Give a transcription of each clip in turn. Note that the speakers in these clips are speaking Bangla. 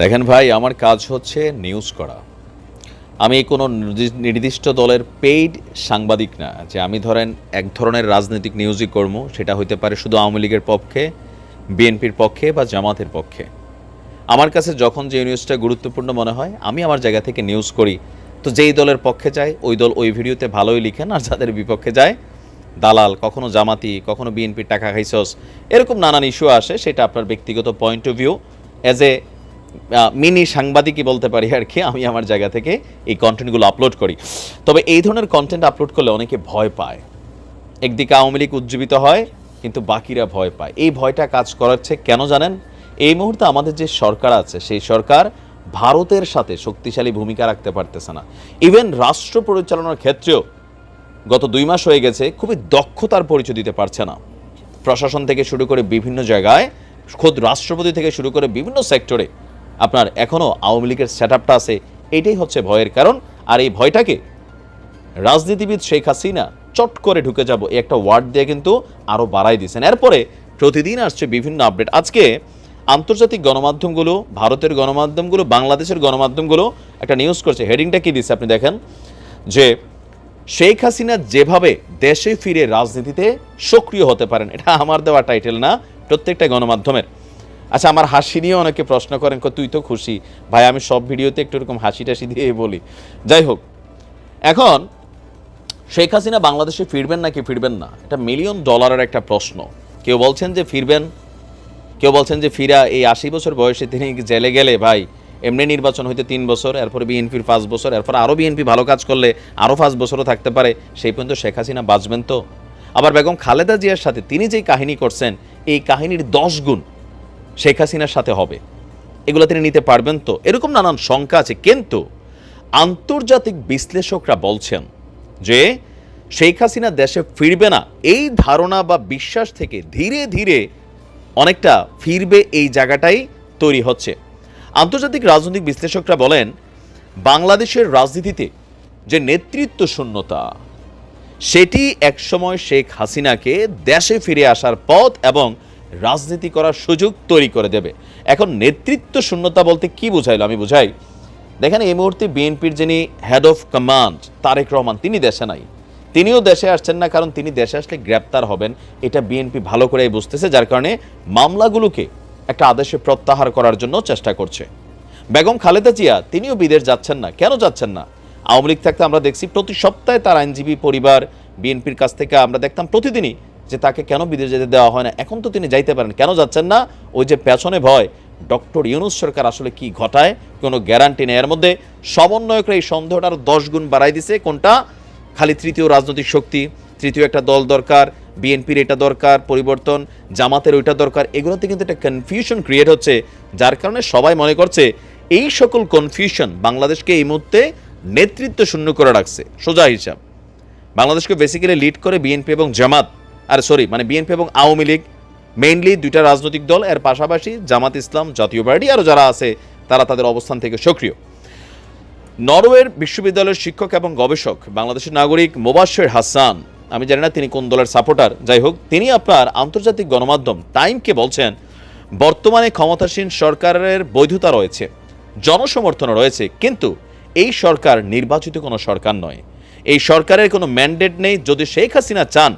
দেখেন ভাই, আমার কাজ হচ্ছে নিউজ করা। আমি কোনো নির্দিষ্ট দলের পেইড সাংবাদিক না, যে আমি ধরেন এক ধরনের রাজনৈতিক নিউজই করব, সেটা হইতে পারে শুধু আওয়ামী লীগের পক্ষে, বিএনপির পক্ষে বা জামাতের পক্ষে। আমার কাছে যখন যে নিউজটা গুরুত্বপূর্ণ মনে হয়, আমি আমার জায়গা থেকে নিউজ করি। তো যেই দলের পক্ষে যায়, ওই দল ওই ভিডিওতে ভালোই লিখেন, আর যাদের বিপক্ষে যায়, দালাল, কখনো জামাতি, কখনো বিএনপির টাকা খাইছস, এরকম নানান ইস্যু আসে, সেটা আপনার ব্যক্তিগত point of view as a mini সাংবাদিকই বলতে পারি আর কি, আমি আমার জায়গা থেকে এই কন্টেন্টগুলো আপলোড করি। তবে এই ধরনের কন্টেন্ট আপলোড করলে অনেকে ভয় পায়। একদিকে আওয়ামী লীগ উজ্জীবিত হয়, কিন্তু বাকিরা ভয় পায়। এই ভয়টা কাজ করাচ্ছে কেন জানেন? এই মুহূর্তে আমাদের যে সরকার আছে, সেই সরকার ভারতের সাথে শক্তিশালী ভূমিকা রাখতে পারতেছে না। ইভেন রাষ্ট্র পরিচালনার ক্ষেত্রেও গত দুই মাস হয়ে গেছে, খুবই দক্ষতার পরিচয় দিতে পারছে না। প্রশাসন থেকে শুরু করে বিভিন্ন জায়গায়, খোদ রাষ্ট্রপতি থেকে শুরু করে বিভিন্ন সেক্টরে আপনার এখনও আওয়ামী লীগের সেট আছে, এটাই হচ্ছে ভয়ের কারণ। আর এই ভয়টাকে রাজনীতিবিদ শেখ হাসিনা চট করে ঢুকে যাব, এই একটা ওয়ার্ড দিয়ে কিন্তু আরও বাড়াই দিয়েছেন। এরপরে প্রতিদিন আসছে বিভিন্ন আপডেট আজকে আন্তর্জাতিক গণমাধ্যমগুলো, ভারতের গণমাধ্যমগুলো, বাংলাদেশের গণমাধ্যমগুলো একটা নিউজ করছে। হেডিংটা কি দিচ্ছে আপনি দেখেন? যে শেখ হাসিনা যেভাবে দেশে ফিরে রাজনীতিতে সক্রিয় হতে পারেন, এটা আমার দেওয়া টাইটেল না, প্রত্যেকটা গণমাধ্যমের। আচ্ছা আমার হাসি নিয়ে অনেকে প্রশ্ন করেন তুই তো খুশি। ভাই, আমি সব ভিডিওতে একটু এরকম হাসি টাসি দিয়ে বলি। যাই হোক, এখন শেখ হাসিনা বাংলাদেশে ফিরবেন নাকি ফিরবেন না? এটা মিলিয়ন ডলারের একটা প্রশ্ন। কেউ বলছেন যে ফিরবেন, কেউ বলছেন যে ফিরা এই আশি বছর বয়সে তিনি জেলে গেলে, ভাই, এমনি নির্বাচন হইতে তিন বছর, এরপরে বিএনপির পাঁচ বছর, এরপর আরও বিএনপি ভালো কাজ করলে আরও পাঁচ বছরও থাকতে পারে, সেই পর্যন্ত শেখ হাসিনা বাঁচবেন তো? আবার বেগম খালেদা জিয়ার সাথে তিনি যেই কাহিনী করছেন, এই কাহিনীর দশ গুণ শেখ হাসিনার সাথে হবে। এগুলো তিনি নিতে পারবেন তো? এরকম নানান শঙ্কা আছে, কিন্তু আন্তর্জাতিক বিশ্লেষকরা বলছেন যে শেখ হাসিনা দেশে ফিরবে না। এই ধারণা বা বিশ্বাস থেকে ধীরে ধীরে অনেকটা ফিরবে এই জায়গাটাই তৈরি হচ্ছে। আন্তর্জাতিক রাজনৈতিক বিশ্লেষকরা বলেন, বাংলাদেশের রাজনীতিতে যে নেতৃত্ব শূন্যতা, সেটি একসময় শেখ হাসিনাকে দেশে ফিরে আসার পথ এবং রাজনীতি করার সুযোগ তৈরি করে দেবে। এখন নেতৃত্ব শূন্যতা বলতে কি বুঝাইলো আমি বুঝাই? দেখেন এই মুহূর্তে বিএনপির যিনি head of command Tarique Rahman, তিনি দেশে নাই। তিনিও দেশে আসছেন না, কারণ তিনি দেশে আসলে গ্রেপ্তার হবেন। এটা বিএনপি ভালো করেই বুঝতেছে, যার কারণে মামলাগুলোকে একটা আদেশে প্রত্যাহার করার জন্য চেষ্টা করছে। বেগম খালেদা জিয়া, তিনিও বিদেশ যাচ্ছেন না। কেন যাচ্ছেন না? আওয়ামী লীগ থাকতে আমরা দেখছি প্রতি সপ্তাহে তার আইনজীবী পরিবার বিএনপির কাছ থেকে আমরা দেখতাম প্রতিদিনই যে তাকে কেন বিদেশ যেতে দেওয়া হয় না? এখন তো তিনি যাইতে পারেন। কেন যাচ্ছেন না? ওই যে পেছনে ভয়। ডক্টর ইউনুস সরকার আসলে কি ঘটায়? কোনো গ্যারান্টি নেই। এর মধ্যে সমন্বয়করা এই সন্দেহটা আরও দশ গুণ বাড়াই দিছে। কোনটা? খালি তৃতীয় রাজনৈতিক শক্তি। তৃতীয় একটা দল দরকার। বিএনপির এটা দরকার। পরিবর্তন। জামাতের ওইটা দরকার। এগুলোতে কিন্তু একটা কনফিউশন ক্রিয়েট হচ্ছে, যার কারণে সবাই মনে করছে, এই সকল কনফিউশন বাংলাদেশকে এই মুহূর্তে নেতৃত্ব শূন্য করে রাখছে। সোজা হিসাব। বাংলাদেশকে বেসিক্যালি লিড করে বিএনপি এবং জামাত। আর সরি মানে বিএনপি এবং আওয়ামী লীগ মেইনলি দুইটা রাজনৈতিক দল, এর পাশাপাশি জামাত ইসলাম, জাতীয় পার্টি আরও যারা আছে, তারা তাদের অবস্থান থেকে সক্রিয়। নরওয়ের বিশ্ববিদ্যালয়ের শিক্ষক এবং গবেষক, বাংলাদেশের নাগরিক মোবাশ্বের হাসান, আমি জানি না তিনি কোন দলের সাপোর্টার, যাই হোক, তিনি আপনার আন্তর্জাতিক গণমাধ্যম টাইমকে বলছেন, বর্তমানে ক্ষমতাসীন সরকারের বৈধতা রয়েছে জনসমর্থন রয়েছে, কিন্তু এই সরকার নির্বাচিত কোনো সরকার নয়। এই সরকারের কোনো ম্যান্ডেট নেই, যদি শেখ হাসিনা চান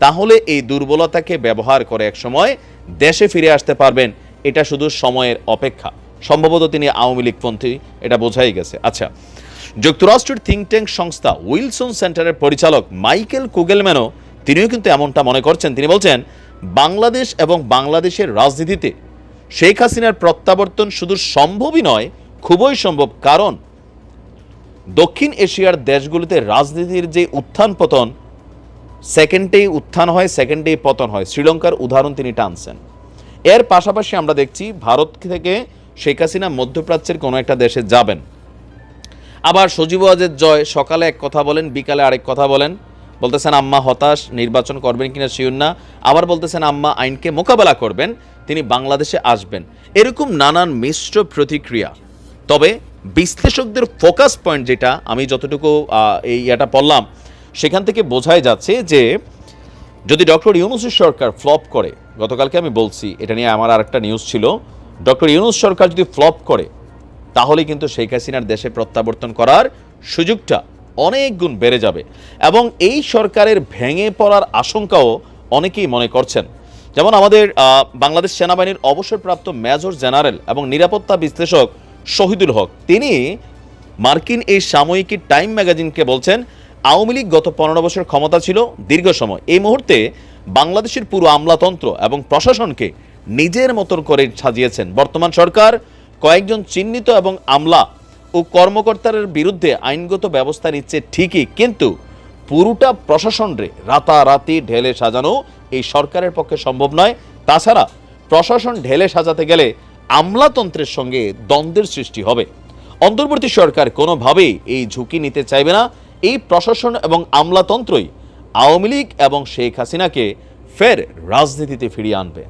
তাহলে এই দুর্বলতাকে ব্যবহার করে এক সময় দেশে ফিরে আসতে পারবেন। এটা শুধু সময়ের অপেক্ষা। সম্ভবত তিনি আওয়ামী লীগপন্থী এটা বোঝাই গেছে। আচ্ছা যুক্তরাষ্ট্রের থিঙ্ক ট্যাঙ্ক সংস্থা উইলসন সেন্টারের পরিচালক মাইকেল কুগেলম্যানও তিনিও কিন্তু এমনটা মনে করছেন। তিনি বলছেন, বাংলাদেশ এবং বাংলাদেশের রাজনীতিতে শেখ হাসিনার প্রত্যাবর্তন শুধু সম্ভবই নয়, খুবই সম্ভব। কারণ দক্ষিণ এশিয়ার দেশগুলিতে রাজনীতির যে উত্থান পতন সেকেন্ডেই উত্থান হয় সেকেন্ডেই পতন হয়। শ্রীলঙ্কার উদাহরণ তিনি টানছেন। এর পাশাপাশি আমরা দেখছি ভারত থেকে শেখ হাসিনা মধ্যপ্রাচ্যের কোনো একটা দেশে যাবেন। আবার সজীব ওয়াজের জয়, সকালে এক কথা বলেন, বিকালে আরেক কথা বলেন। বলতেছেন, আম্মা হতাশ, নির্বাচন করবেন কিনা শিওর না। আবার বলতেছেন, আম্মা আইনকে মোকাবেলা করবেন, তিনি বাংলাদেশে আসবেন। এরকম নানান মিশ্র প্রতিক্রিয়া। তবে বিশ্লেষকদের ফোকাস পয়েন্ট যেটা, আমি যতটুকু এই এটা পড়লাম সেখান থেকে বোঝাই যাচ্ছে যে যদি ডক্টর ইউনুসের সরকার ফ্লপ করে, গতকালকে আমি বলছি, এটা নিয়ে আমার আর একটা নিউজ ছিল, ডক্টর ইউনুস সরকার যদি ফ্লপ করে, তাহলে কিন্তু শেখ হাসিনার দেশে প্রত্যাবর্তন করার সুযোগটা অনেক গুণ বেড়ে যাবে এবং এই সরকারের ভেঙে পড়ার আশঙ্কাও অনেকেই মনে করছেন। যেমন আমাদের বাংলাদেশ সেনাবাহিনীর অবসরপ্রাপ্ত মেজর জেনারেল এবং নিরাপত্তা বিশ্লেষক শহীদুল হক, তিনি মার্কিন এই সাময়িকী টাইম ম্যাগাজিনকে বলছেন আওয়ামী লীগ গত পনেরো বছর ক্ষমতা ছিল, দীর্ঘ সময়। এই মুহূর্তে বাংলাদেশের পুরো আমলাতন্ত্র এবং প্রশাসনকে নিজের মতন করে সাজিয়েছেন। বর্তমান সরকার কয়েকজন চিহ্নিত এবং আমলা ও কর্মকর্তার বিরুদ্ধে আইনগত ব্যবস্থা নিচ্ছে ঠিকই, কিন্তু পুরোটা প্রশাসনরে রাতারাতি ঢেলে সাজানো এই সরকারের পক্ষে সম্ভব নয়। তাছাড়া প্রশাসন ঢেলে সাজাতে গেলে আমলাতন্ত্রের সঙ্গে দ্বন্দ্বের সৃষ্টি হবে। অন্তর্বর্তী সরকার কোনোভাবেই এই ঝুঁকি নিতে চাইবে না। এই প্রশাসন এবং আমলাতন্ত্রই আওয়ামী লীগ এবং শেখ হাসিনাকে ফের রাজনীতিতে ফিরিয়ে আনবে।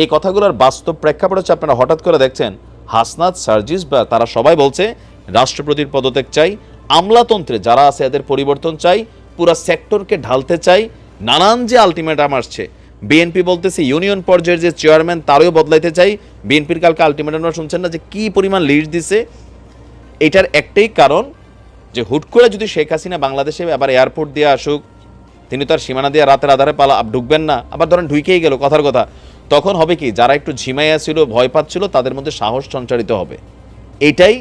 এই কথাগুলোর বাস্তব প্রেক্ষাপট হচ্ছে আপনারা হঠাৎ করে দেখছেন, হাসনাত, সার্জিস বা তারা সবাই বলছে, রাষ্ট্রপতির পদত্যাগ চাই, আমলাতন্ত্রে যারা আছে এদের পরিবর্তন চাই, পুরা সেক্টরকে ঢালতে চাই, নানান যে আলটিমেটাম আসছে, বিএনপি বলতেছে ইউনিয়ন পর্যায়ের যে চেয়ারম্যান তারও বদলাইতে চাই, বিএনপির কালকে আলটিমেটাম শুনছেন না যে কি পরিমাণ লিড দিছে, এটার একটাই কারণ যে হুট করে যদি শেখ হাসিনা বাংলাদেশে আবার এয়ারপোর্ট দিয়ে আসুক, তিনি তার সীমানা দিয়ে রাতের আধারে পালা ঢুকবেন না। আবার ধরেন ঢুকেই গেল, কথার কথা। তখন হবে কি, যারা একটু ঝিমাইয়া ছিল, ভয় পাচ্ছিল, তাদের মধ্যে সাহস সঞ্চারিত হবে। এটাই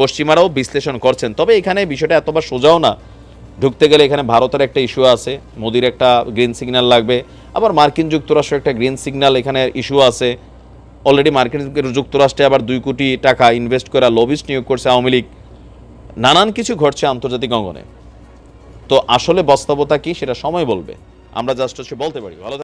পশ্চিমারাও বিশ্লেষণ করছেন। তবে এখানে বিষয়টা এতবার সোজাও না। ঢুকতে গেলে এখানে ভারতের একটা ইস্যু আছে, মোদির একটা গ্রিন সিগন্যাল লাগবে। আবার মার্কিন যুক্তরাষ্ট্র একটা গ্রিন সিগন্যাল এখানে ইস্যু আছে। অলরেডি মার্কিন যুক্তরাষ্ট্রে আবার দুই কোটি টাকা ইনভেস্ট করে লবিস্ট নিয়োগ করছে আওয়ামী লীগ। নানান কিছু ঘটছে আন্তর্জাতিক অঙ্গনে। তো আসলে বাস্তবতা কি সেটা সময় বলবে। আমরা জাস্ট হচ্ছে বলতে পারি। ভালো।